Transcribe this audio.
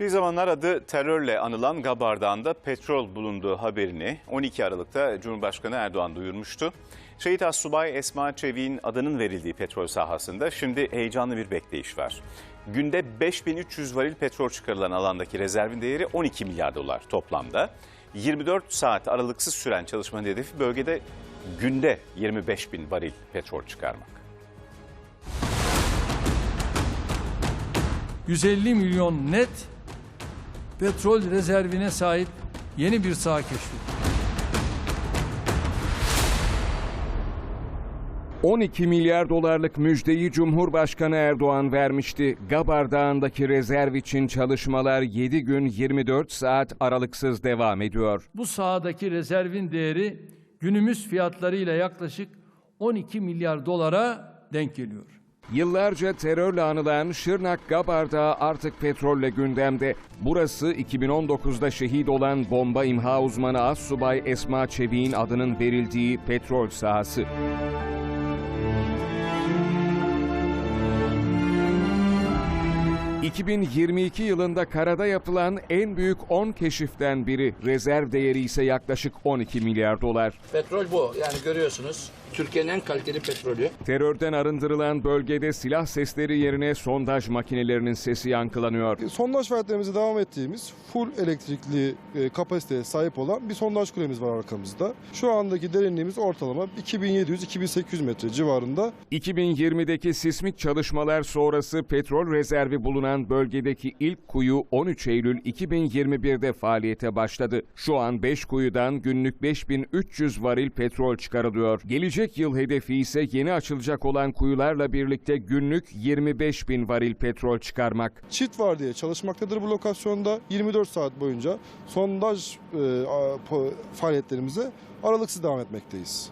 Bir zamanlar adı terörle anılan Gabardağ'ında petrol bulunduğu haberini 12 Aralık'ta Cumhurbaşkanı Erdoğan duyurmuştu. Şehit Assubay Esma Çevik'in adının verildiği petrol sahasında şimdi heyecanlı bir bekleyiş var. Günde 5300 varil petrol çıkarılan alandaki rezervin değeri 12 milyar dolar toplamda. 24 saat aralıksız süren çalışmanın hedefi bölgede günde 25 bin varil petrol çıkarmak. 150 milyon net petrol rezervine sahip yeni bir saha keşfedildi. 12 milyar dolarlık müjdeyi Cumhurbaşkanı Erdoğan vermişti. Gabar Dağı'ndaki rezerv için çalışmalar 7 gün 24 saat aralıksız devam ediyor. Bu sahadaki rezervin değeri günümüz fiyatlarıyla yaklaşık 12 milyar dolara denk geliyor. Yıllarca terörle anılan Şırnak Gabar Dağı artık petrolle gündemde. Burası 2019'da şehit olan bomba imha uzmanı Assubay Esma Çevik'in adının verildiği petrol sahası. ...2022 yılında karada yapılan en büyük 10 keşiften biri. Rezerv değeri ise yaklaşık 12 milyar dolar. Petrol bu. Yani görüyorsunuz. Türkiye'nin en kaliteli petrolü. Terörden arındırılan bölgede silah sesleri yerine sondaj makinelerinin sesi yankılanıyor. Sondaj faaliyetlerimize devam ettiğimiz full elektrikli e, kapasiteye sahip olan bir sondaj kulemiz var arkamızda. Şu andaki derinliğimiz ortalama 2700-2800 metre civarında. 2020'deki sismik çalışmalar sonrası petrol rezervi bulunan bölgedeki ilk kuyu 13 Eylül 2021'de faaliyete başladı. Şu an 5 kuyudan günlük 5300 varil petrol çıkarılıyor. Gelecek yıl hedefi ise yeni açılacak olan kuyularla birlikte günlük 25 bin varil petrol çıkarmak. Çift var diye çalışmaktadır bu lokasyonda. 24 saat boyunca sondaj e, faaliyetlerimize aralıksız devam etmekteyiz.